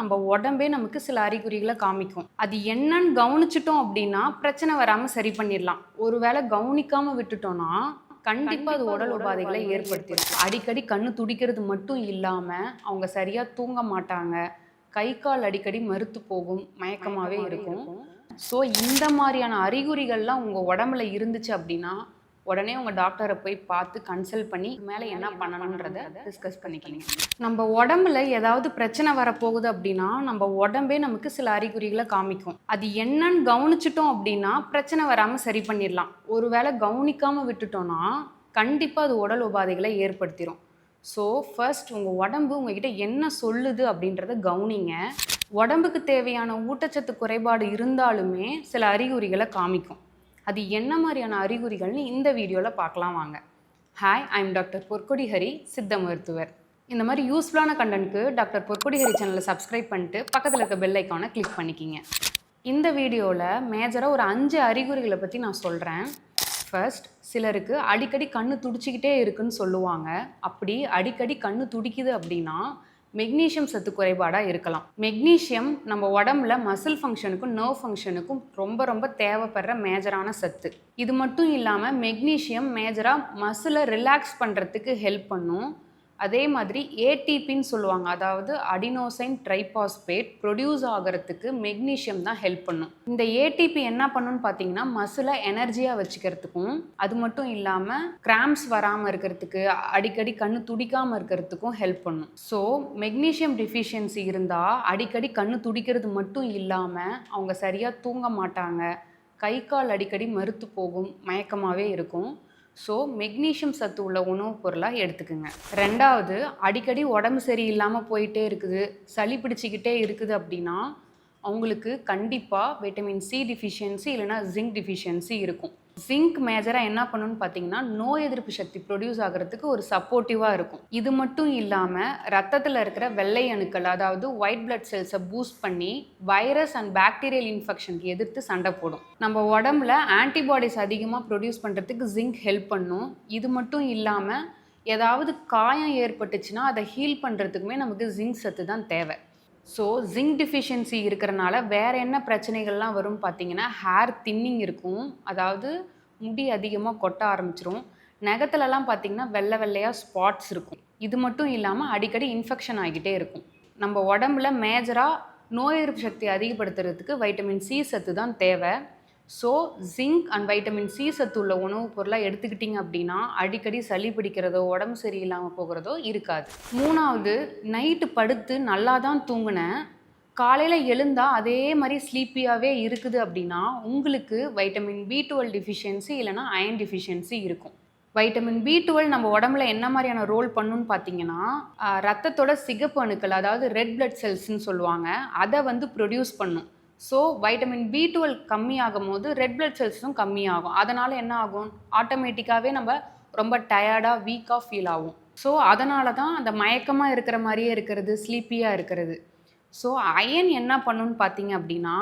நம்ம உடம்பே நமக்கு சில அறிகுறிகளை காமிக்கும். அது என்னன்னு கவனிச்சிட்டோம் அப்படின்னா பிரச்சனை வராமல் சரி பண்ணிடலாம். ஒருவேளை கவனிக்காம விட்டுட்டோம்னா கண்டிப்பா அது உடல் உபாதைகளை ஏற்படுத்திடும் அடிக்கடி கண்ணு துடிக்கிறது மட்டும் இல்லாம அவங்க சரியா தூங்க மாட்டாங்க. கை கால் அடிக்கடி மறுத்து போகும். மயக்கமாவே இருக்கும். ஸோ இந்த மாதிரியான அறிகுறிகள்லாம் உங்க உடம்புல இருந்துச்சு அப்படின்னா உடனே உங்கள் டாக்டரை போய் பார்த்து கன்சல்ட் பண்ணி மேலே என்ன பண்ணணுன்றத டிஸ்கஸ் பண்ணிக்கிங்க. நம்ம உடம்புல ஏதாவது பிரச்சனை வரப்போகுது அப்படின்னா நம்ம உடம்பே நமக்கு சில அறிகுறிகளை காமிக்கும். அது என்னன்னு கவனிச்சிட்டோம் அப்படின்னா பிரச்சனை வராமல் சரி பண்ணிடலாம். ஒருவேளை கவனிக்காமல் விட்டுட்டோம்னா கண்டிப்பாக அது உடல் உபாதைகளை ஏற்படுத்திடும் ஸோ ஃபர்ஸ்ட் உங்கள் உடம்பு உங்ககிட்ட என்ன சொல்லுது அப்படின்றத கவனிங்க. உடம்புக்கு தேவையான ஊட்டச்சத்து குறைபாடு இருந்தாலுமே சில அறிகுறிகளை காமிக்கும். அது என்ன மாதிரியான அறிகுறிகள்னு இந்த வீடியோவில் பார்க்கலாம் வாங்க. Hi I'm doctor Porkodi Hari சித்த மருத்துவர். இந்த மாதிரி யூஸ்ஃபுல்லான கண்டென்ட்க்கு டாக்டர் பொற்கொடி ஹரி சேனலை சப்ஸ்கிரைப் பண்ணிட்டு பக்கத்தில் இருக்க பெல் ஐக்கானை கிளிக் பண்ணிக்கிங்க. இந்த வீடியோவில் மேஜராக ஒரு அஞ்சு அறிகுறிகளை பற்றி நான் சொல்கிறேன் ஃபர்ஸ்ட் சிலருக்கு அடிக்கடி கண்ணு துடிச்சிக்கிட்டே இருக்குன்னு சொல்லுவாங்க. அப்படி அடிக்கடி கண்ணு துடிக்குது அப்படின்னா மெக்னீஷியம் சத்து குறைபாடாக இருக்கலாம். மெக்னீஷியம் நம்ம உடம்புல மசில் ஃபங்க்ஷனுக்கும் நர்வ் ஃபங்க்ஷனுக்கும் ரொம்ப ரொம்ப தேவைப்படுற மேஜரான சத்து. இது மட்டும் இல்லாமல் மெக்னீஷியம் மேஜராக மசிலை ரிலாக்ஸ் பண்ணுறதுக்கு ஹெல்ப் பண்ணும். அதே மாதிரி ஏடிபின்னு சொல்லுவாங்க. அதாவது அடினோசைன் ட்ரைபாஸ்பேட் ப்ரொடியூஸ் ஆகிறதுக்கு மெக்னீஷியம் தான் ஹெல்ப் பண்ணும். இந்த ஏடிபி என்ன பண்ணுன்னு பார்த்தீங்கன்னா மசிலை எனர்ஜியாக வச்சுக்கிறதுக்கும் அது மட்டும் இல்லாமல் கிராம்ஸ் வராமல் இருக்கிறதுக்கு அடிக்கடி கண்ணு துடிக்காமல் இருக்கிறதுக்கும் ஹெல்ப் பண்ணும். ஸோ மெக்னீஷியம் டிஃபிஷியன்சி இருந்தால் அடிக்கடி கண்ணு துடிக்கிறது மட்டும் இல்லாமல் அவங்க சரியாக தூங்க மாட்டாங்க. கை கால் அடிக்கடி மறுத்து போகும் மயக்கமாகவே இருக்கும். ஸோ மெக்னீஷியம் சத்து உள்ள உணவுப் பொருளாக எடுத்துக்குங்க. ரெண்டாவது அடிக்கடி உடம்பு சரியில்லாமல் போயிட்டே இருக்குது சளி பிடிச்சிக்கிட்டே இருக்குது அப்படின்னா அவங்களுக்கு கண்டிப்பாக விட்டமின் சி டிஃபிஷியன்சி இல்லைனா ஜிங்க் டிஃபிஷியன்சி இருக்கும். ஜிங்க் மேஜராக என்ன பண்ணுன்னு பார்த்தீங்கன்னா நோய் எதிர்ப்பு சக்தி ப்ரொடியூஸ் ஆகிறதுக்கு ஒரு சப்போர்ட்டிவாக இருக்கும். இது மட்டும் இல்லாமல் ரத்தத்தில் இருக்கிற வெள்ளை அணுக்கள் அதாவது ஒயிட் பிளட் செல்ஸை பூஸ்ட் பண்ணி வைரஸ் அண்ட் பாக்டீரியல் இன்ஃபெக்ஷனுக்கு எதிர்த்து சண்டை போடும். நம்ம உடம்புல ஆன்டிபாடிஸ் அதிகமாக ப்ரொடியூஸ் பண்ணுறதுக்கு ஜிங்க் ஹெல்ப் பண்ணும். இது மட்டும் இல்லாமல் ஏதாவது காயம் ஏற்பட்டுச்சுன்னா அதை ஹீல் பண்ணுறதுக்குமே நமக்கு ஜிங்க் சத்து தான் தேவை. ஸோ ஜிங்க் டிஃபிஷியன்சி இருக்கிறனால வேறு என்ன பிரச்சனைகள்லாம் வரும் பார்த்தீங்கன்னா ஹேர் தின்னிங் இருக்கும். அதாவது முடி அதிகமாக கொட்ட ஆரம்பிச்சிரும். நகத்துலலாம் பார்த்தீங்கன்னா வெள்ளை வெள்ளையாக ஸ்பாட்ஸ் இருக்கும். இது மட்டும் இல்லாமல் அடிக்கடி இன்ஃபெக்ஷன் ஆகிக்கிட்டே இருக்கும். நம்ம உடம்புல மேஜராக நோய் எதிர்ப்பு சக்தி அதிகப்படுத்துறதுக்கு வைட்டமின் சி சத்து தான் தேவை. So zinc and vitamin C சத்து உள்ள உணவுப் பொருளாக எடுத்துக்கிட்டிங்க அப்படின்னா அடிக்கடி சளி பிடிக்கிறதோ உடம்பு சரியில்லாமல் போகிறதோ இருக்காது. மூணாவது நைட்டு படுத்து நல்லா தான் தூங்கினேன். காலையில் எழுந்தால் அதே மாதிரி ஸ்லீப்பியாகவே இருக்குது அப்படின்னா உங்களுக்கு வைட்டமின் பி டுவெல் டிஃபிஷியன்சி இல்லைனா அயன் டிஃபிஷியன்சி இருக்கும். வைட்டமின் பி டுவெல் நம்ம உடம்புல என்ன மாதிரியான ரோல் பண்ணுன்னு பார்த்தீங்கன்னா ரத்தத்தோட சிகப்பு அணுக்கள் அதாவது ரெட் பிளட் செல்ஸ்ன்னு சொல்லுவாங்க அதை வந்து ப்ரொடியூஸ் பண்ணும். ஸோ வைட்டமின் பி டுவெல் கம்மியாகும் போது ரெட் பிளட் செல்ஸும் கம்மியாகும். அதனால் என்ன ஆகும்? ஆட்டோமேட்டிக்காகவே நம்ம ரொம்ப டயர்டாக வீக்காக ஃபீல் ஆகும். ஸோ அதனால தான் அந்த மயக்கமாக இருக்கிற மாதிரியே இருக்கிறது ஸ்லீப்பியாக இருக்கிறது. ஸோ அயன் என்ன பண்ணுன்னு பார்த்தீங்க அப்படின்னா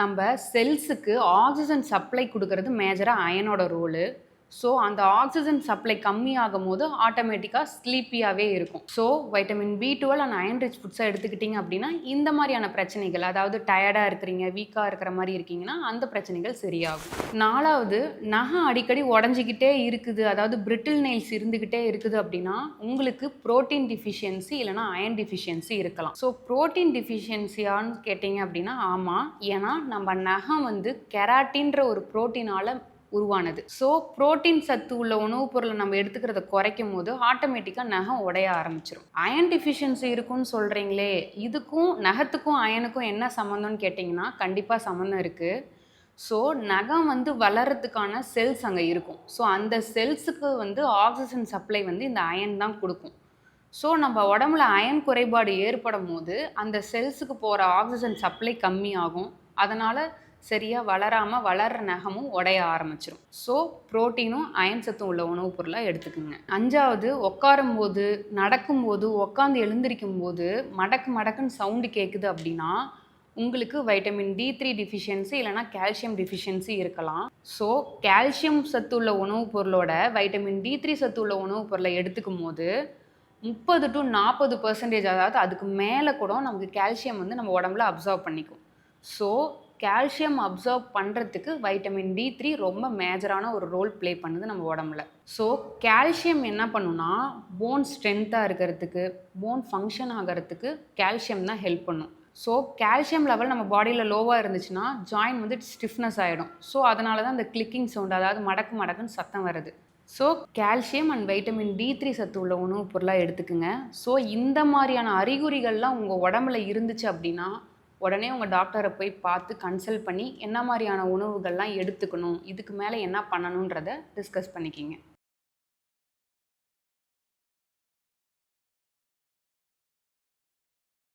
நம்ம செல்ஸுக்கு ஆக்சிஜன் சப்ளை கொடுக்கறது மேஜராக அயனோட ரோலு ஸோ அந்த ஆக்சிஜன் சப்ளை கம்மியாகும் போது ஆட்டோமேட்டிக்காக ஸ்லீப்பியாகவே இருக்கும். So vitamin B twelve and iron rich ஃபுட்ஸை எடுத்துக்கிட்டிங்க அப்படின்னா இந்த மாதிரியான பிரச்சனைகள் அதாவது டயர்டாக இருக்கிறீங்க வீக்காக இருக்கிற மாதிரி இருக்கீங்கன்னா அந்த பிரச்சனைகள் சரியாகும். நாலாவது நகம் அடிக்கடி உடஞ்சிக்கிட்டே இருக்குது. அதாவது பிரிட்டில் நெயில்ஸ் இருந்துக்கிட்டே இருக்குது அப்படின்னா உங்களுக்கு புரோட்டீன் டிஃபிஷியன்சி இல்லைனா அயன் டிஃபிஷியன்சி இருக்கலாம். ஸோ ப்ரோட்டீன் டிஃபிஷியன்சியான்னு கேட்டிங்க அப்படின்னா ஆமாம் ஏன்னா நம்ம நகம் வந்து கெராட்டின்ற ஒரு ப்ரோட்டீனால் உருவானது. ஸோ புரோட்டீன் சத்து உள்ள உணவுப் பொருளை நம்ம எடுத்துக்கிறத குறைக்கும் போது ஆட்டோமேட்டிக்காக நகம் உடைய ஆரம்பிச்சிடும் அயன் டிஃபிஷியன்சி இருக்குன்னு சொல்கிறீங்களே இதுக்கும் நகத்துக்கும் அயனுக்கும் என்ன சம்மந்தம்னு கேட்டிங்கன்னா கண்டிப்பாக சம்மந்தம் இருக்குது ஸோ நகம் வந்து வளர்கிறதுக்கான செல்ஸ் அங்கே இருக்கும். ஸோ அந்த செல்ஸுக்கு வந்து ஆக்சிஜன் சப்ளை வந்து இந்த அயன் தான் கொடுக்கும். ஸோ நம்ம உடம்புல அயன் குறைபாடு ஏற்படும் போது அந்த செல்ஸுக்கு போகிற ஆக்சிஜன் சப்ளை கம்மியாகும். அதனால் சரியாக வளராமல் வளர்ற நகமும் உடைய ஆரம்பிச்சிடும் ஸோ புரோட்டீனும் அயன் சத்தும் உள்ள உணவுப் பொருளாக எடுத்துக்கோங்க. அஞ்சாவது உட்காரும் போது நடக்கும்போது உட்காந்து எழுந்திருக்கும் போது மடக்கு மடக்குன்னு சவுண்டு கேட்குது அப்படின்னா உங்களுக்கு வைட்டமின் டி த்ரீ டிஃபிஷியன்சி இல்லைனா கால்சியம் டிஃபிஷியன்சி இருக்கலாம். ஸோ கால்சியம் சத்து உள்ள உணவுப் பொருளோட வைட்டமின் டி த்ரீ சத்து உள்ள உணவுப் பொருளை எடுத்துக்கும் போது முப்பது டு நாற்பது பர்சன்டேஜ் அதாவது அதுக்கு மேலே கூட நமக்கு கால்சியம் வந்து நம்ம உடம்புல அப்சர்வ் பண்ணிக்கும். ஸோ கால்சியம் அப்சர்வ் பண்ணுறதுக்கு வைட்டமின் டி த்ரீ ரொம்ப மேஜரான ஒரு ரோல் ப்ளே பண்ணுது நம்ம உடம்புல. ஸோ கால்சியம் என்ன பண்ணுன்னா போன் ஸ்ட்ரென்த்தாக இருக்கிறதுக்கு போன் ஃபங்க்ஷன் ஆகிறதுக்கு கால்சியம் தான் ஹெல்ப் பண்ணும். ஸோ கால்சியம் லெவல் நம்ம பாடியில் லோவாக இருந்துச்சுன்னா ஜாயின் வந்து ஸ்டிஃப்னஸ் ஆகிடும் ஸோ அதனால தான் அந்த கிளிக்கிங் சவுண்ட் அதாவது மடக்கு மடக்குன்னு சத்தம் வருது. So calcium and vitamin D three சத்து உள்ள உணவுப் பொருளாக எடுத்துக்குங்க. ஸோ இந்த மாதிரியான அறிகுறிகள்லாம் உங்கள் உடம்புல இருந்துச்சு அப்படின்னா உடனே உங்கள் டாக்டரை போய் பார்த்து கன்சல்ட் பண்ணி என்ன மாதிரியான உணவுகள்லாம் எடுத்துக்கணும் இதுக்கு மேலே என்ன பண்ணணுன்றதை டிஸ்கஸ் பண்ணிக்கிங்க.